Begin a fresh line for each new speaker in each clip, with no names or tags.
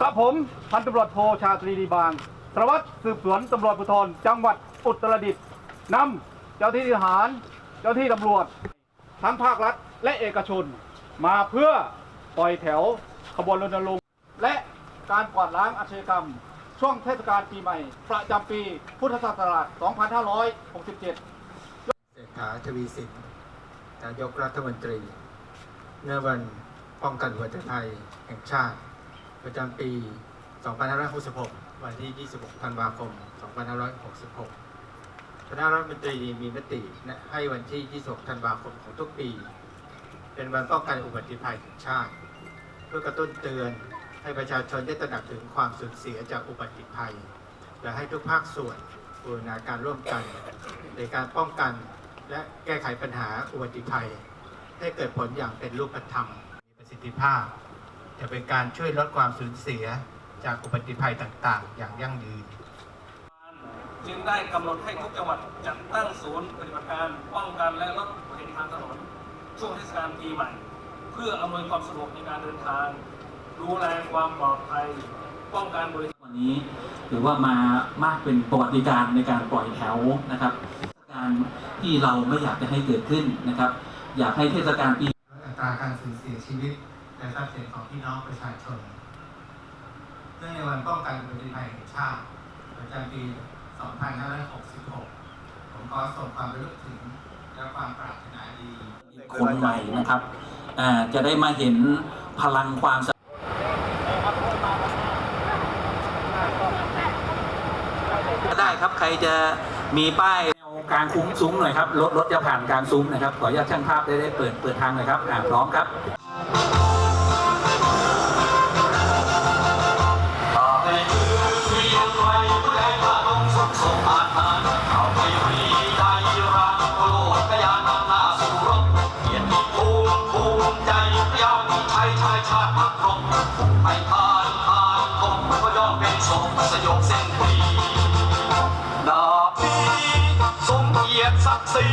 กับผมพันตำรวจโทชาตรีดีบางสารวัตรสืบสวนตำรวจภูธรจังหวัดอุตรดิตถ์นำเจ้าที่ทหาร เจ้าที่ตำรวจ ทั้งภาครัฐและเอกชน มาเพื่อปล่อยแถวขบวนรณรงค์และการกวาดล้างอาชญากรรม ช่วงเทศกาลปีใหม่ ประจำปีพุทธศักราช 2567
เศรษฐาทวีสินนายกรัฐมนตรีเนื่อวันป้องกันอุบัติภัยแห่งชาติ ประจำปี 2566 วันที่ 26 ธันวาคม 2566 คณะรัฐมนตรีมีมติให้วันที่ 26 ธันวาคมของทุกปี เป็นวันป้องกันอุบัติภัยแห่งชาติ เพื่อกระตุ้นเตือนให้ประชาชนได้ตระหนักถึงความสูญเสียจากอุบัติภัย และให้ทุกภาคส่วนบูรณาการร่วมกัน ในการป้องกันและแก้ไขปัญหาอุบัติภัย ให้เกิดผลอย่างเป็นรูปธรรม มีประสิทธิภาพ จะเป็นการช่วยลดความสูญเสียจากอุบัติภัยต่างๆ อย่างยั่งยืน
จึงได้กำหนดให้ทุกจังหวัดจัดตั้งศูนย์ปฏิบัติการป้องกันและลดอุบัติเหตุทางถนน ช่วงเทศกาลปีใหม่ เพื่ออำนวยความสะดวกในการเดินทาง ดูแลความปลอดภัย ป้องกันบริ
วันนี้ถือว่ามามากเป็นประวัติการณ์ในการปล่อยแถวนะครับเทศกาลที่เราไม่อยากจะให้เกิดขึ้นนะครับ อยากให้เทศกาลปี
ลดอัตราการสูญเสียชีวิต และทรัพย์สินของพี่น้องประชาชน เนื่องในวันป้องกันอุบัติภัยแห่งชาติประจำปี 2566 ผมขอส่งความระลึกถึงและความปรารถนาดี
คนใหม่นะครับอ่าจะได้มาเห็นพลังความได้ครับใครจะมีป้ายกลางคุ้มซุ้มหน่อยครับ รถรถจะผ่านกลางซุ้มนะครับ ขออนุญาตช่างภาพได้ได้เปิดเปิดทางหน่อยครับอ่ายชายชาติพักร
งไปทานทานคงก็ย่
อมเป็น
สศพสยบเส้นปีดาบีสมเกียรติศักดิ์ศรี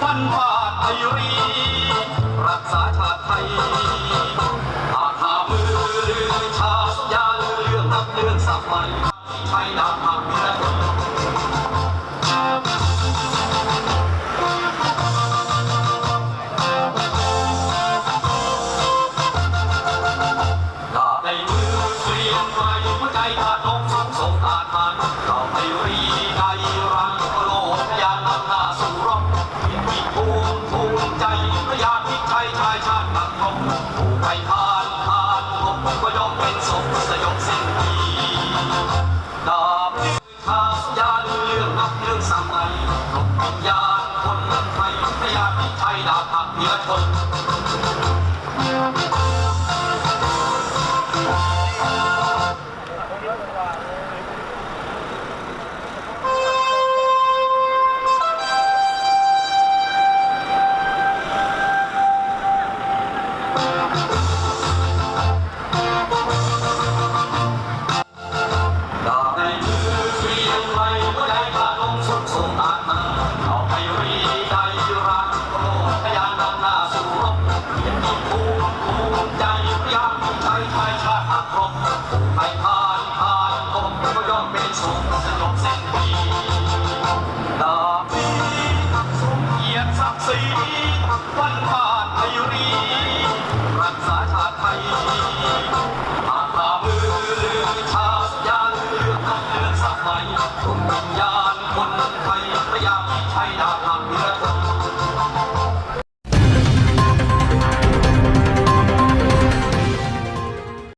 ท่านบาทไทยรี รักษาชาติไทยอาคามือลืชาสัยาลืเรื่องนับเรื่องสับใหม่ยช้ดา ยาลือเรื่องนับเรื่องสมัยลบวิญญาณคนไทยพยาพิชัยดาบหักเหนือชน คนไทยพยายามใช้ดาบ